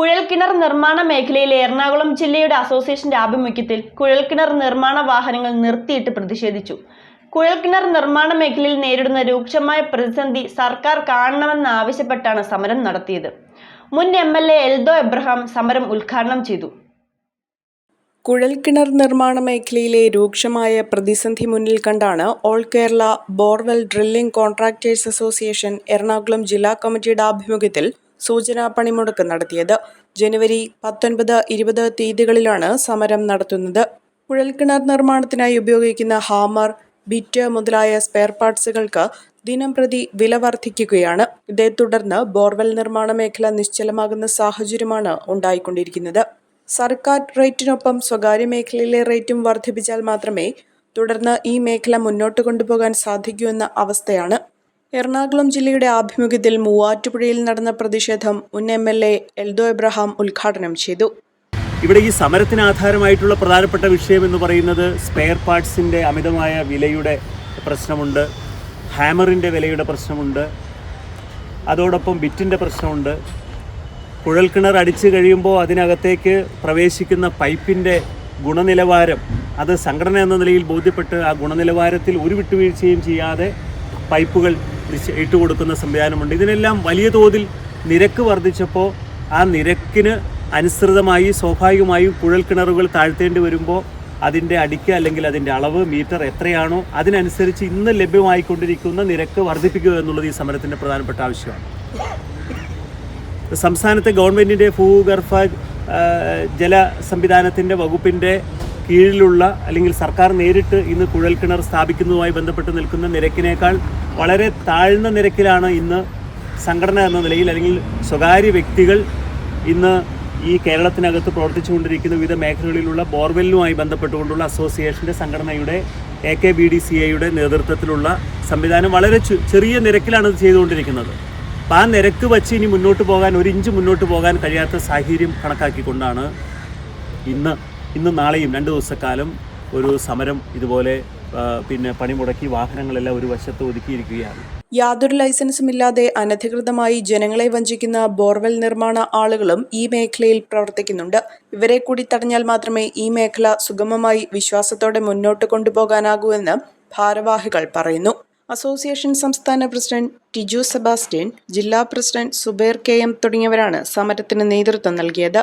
കുഴൽക്കിണർ നിർമ്മാണ മേഖലയിൽ എറണാകുളം ജില്ലയുടെ അസോസിയേഷന്റെ ആഭിമുഖ്യത്തിൽ കുഴൽക്കിണർ നിർമ്മാണ വാഹനങ്ങൾ നിർത്തിയിട്ട് പ്രതിഷേധിച്ചു. കുഴൽക്കിണർ നിർമ്മാണ മേഖലയിൽ നേരിടുന്ന രൂക്ഷമായ പ്രതിസന്ധി സർക്കാർ കാണണമെന്നാവശ്യപ്പെട്ടാണ് സമരം നടത്തിയത്. മുൻ M L A Eldho Abraham സമരം ഉദ്ഘാടനം ചെയ്തു. കുഴൽക്കിണർ നിർമ്മാണ മേഖലയിലെ രൂക്ഷമായ പ്രതിസന്ധി മുന്നിൽ കണ്ടാണ് all Kerala borewell drilling contractors association Ernakulam ജില്ലാ കമ്മിറ്റിയുടെ ആഭിമുഖ്യത്തിൽ സൂചനാ പണിമുടക്ക് നടത്തിയത്. ജനുവരി പത്തൊൻപത് ഇരുപത് തീയതികളിലാണ് സമരം നടത്തുന്നത്. കുഴൽക്കിണർ നിർമ്മാണത്തിനായി ഉപയോഗിക്കുന്ന ഹാമർ ബിറ്റ് മുതലായ സ്പെയർ പാർട്സുകൾക്ക് ദിനം പ്രതി വില വർദ്ധിക്കുകയാണ്. ഇതേ തുടർന്ന് ബോർവെൽ നിർമ്മാണ മേഖല നിശ്ചലമാകുന്ന സാഹചര്യമാണ് ഉണ്ടായിക്കൊണ്ടിരിക്കുന്നത്. സർക്കാർ റേറ്റിനൊപ്പം സ്വകാര്യ മേഖലയിലെ റേറ്റും വർദ്ധിപ്പിച്ചാൽ മാത്രമേ തുടർന്ന് ഈ മേഖല മുന്നോട്ട് കൊണ്ടുപോകാൻ സാധിക്കൂ എന്ന അവസ്ഥയാണ്. എറണാകുളം ജില്ലയുടെ ആഭിമുഖ്യത്തിൽ മൂവാറ്റുപുഴയിൽ നടന്ന പ്രതിഷേധം മുൻ M L A Eldho Abraham ഉദ്ഘാടനം ചെയ്തു. ഇവിടെ ഈ സമരത്തിന് ആധാരമായിട്ടുള്ള പ്രധാനപ്പെട്ട വിഷയം എന്ന് പറയുന്നത് സ്പെയർ പാർട്സിന്റെ അമിതമായ വിലയുടെ പ്രശ്നമുണ്ട് ഹാമറിന്റെ വിലയുടെ പ്രശ്നമുണ്ട് അതോടൊപ്പം ബിറ്റിന്റെ പ്രശ്നമുണ്ട്. കുഴൽക്കിണർ അടിച്ചു കഴിയുമ്പോൾ അതിനകത്തേക്ക് പ്രവേശിക്കുന്ന പൈപ്പിന്റെ ഗുണനിലവാരം അത് സംഘടന എന്ന നിലയിൽ ബോധ്യപ്പെട്ട് ആ ഗുണനിലവാരത്തിൽ ഒരു വിട്ടുവീഴ്ചയും ചെയ്യാതെ പൈപ്പുകൾ ഇട്ടുകൊടുക്കുന്ന സംവിധാനമുണ്ട്. ഇതിനെല്ലാം വലിയ തോതിൽ നിരക്ക് വർദ്ധിച്ചപ്പോൾ ആ നിരക്കിന് അനുസൃതമായി സ്വാഭാവികമായും കുഴൽക്കിണറുകൾ താഴ്ത്തേണ്ടി വരുമ്പോൾ അതിന്റെ അടിക്ക് അല്ലെങ്കിൽ അതിന്റെ അളവ് മീറ്റർ എത്രയാണോ അതിനനുസരിച്ച് ഇന്ന് ലഭ്യമായിക്കൊണ്ടിരിക്കുന്ന നിരക്ക് വർദ്ധിപ്പിക്കുക എന്നുള്ളത് ഈ സമരത്തിന്റെ പ്രധാനപ്പെട്ട ആവശ്യമാണ്. സംസ്ഥാനത്തെ ഗവൺമെന്റിന്റെ ഭൂഗർഭ ജല സംവിധാനത്തിന്റെ വകുപ്പിന്റെ കീഴിലുള്ള അല്ലെങ്കിൽ സർക്കാർ നേരിട്ട് ഇന്ന് കുഴൽക്കിണർ സ്ഥാപിക്കുന്നതുമായി ബന്ധപ്പെട്ട് നിൽക്കുന്ന നിരക്കിനേക്കാൾ വളരെ താഴ്ന്ന നിരക്കിലാണ് ഇന്ന് സംഘടന എന്ന നിലയിൽ അല്ലെങ്കിൽ സ്വകാര്യ വ്യക്തികൾ ഇന്ന് ഈ കേരളത്തിനകത്ത് പ്രവർത്തിച്ചുകൊണ്ടിരിക്കുന്ന വിവിധ മേഖലകളിലുള്ള ബോർവെല്ലുമായി ബന്ധപ്പെട്ടുകൊണ്ടുള്ള അസോസിയേഷന്റെ സംഘടനയുടെ A K B D C എയുടെ നേതൃത്വത്തിലുള്ള സംവിധാനം വളരെ ചെറിയ നിരക്കിലാണ് ഇത് ചെയ്തുകൊണ്ടിരിക്കുന്നത്. അപ്പം ആ നിരക്ക് വച്ച് ഇനി മുന്നോട്ട് പോകാൻ ഒരു ഇഞ്ച് മുന്നോട്ട് പോകാൻ കഴിയാത്ത സാഹചര്യം കണക്കാക്കിക്കൊണ്ടാണ് ഇന്ന് ഇന്ന് നാളെയും രണ്ട് ദിവസക്കാലം ഒരു സമരം ഇതുപോലെ പിന്നെ പണിമുടക്കി വാഹനങ്ങളെല്ലാം ഒരു വശത്ത് ഒതുക്കിയിരിക്കുകയാണ്. യാതൊരു ലൈസൻസും ഇല്ലാതെ അനധികൃതമായി ജനങ്ങളെ വഞ്ചിക്കുന്ന ബോർവെൽ നിർമ്മാണ ആളുകളും ഈ മേഖലയിൽ പ്രവർത്തിക്കുന്നുണ്ട്. ഇവരെ കൂടി തടഞ്ഞാൽ മാത്രമേ ഈ മേഖല സുഗമമായി വിശ്വാസത്തോടെ മുന്നോട്ട് കൊണ്ടുപോകാനാകൂ എന്ന് ഭാരവാഹികൾ പറയുന്നു. അസോസിയേഷൻ സംസ്ഥാന പ്രസിഡന്റ് ടിജു സെബാസ്റ്റ്യൻ ജില്ലാ പ്രസിഡന്റ് സുബേർ കെ എം തുടങ്ങിയവരാണ് സമരത്തിന് നേതൃത്വം നൽകിയത്.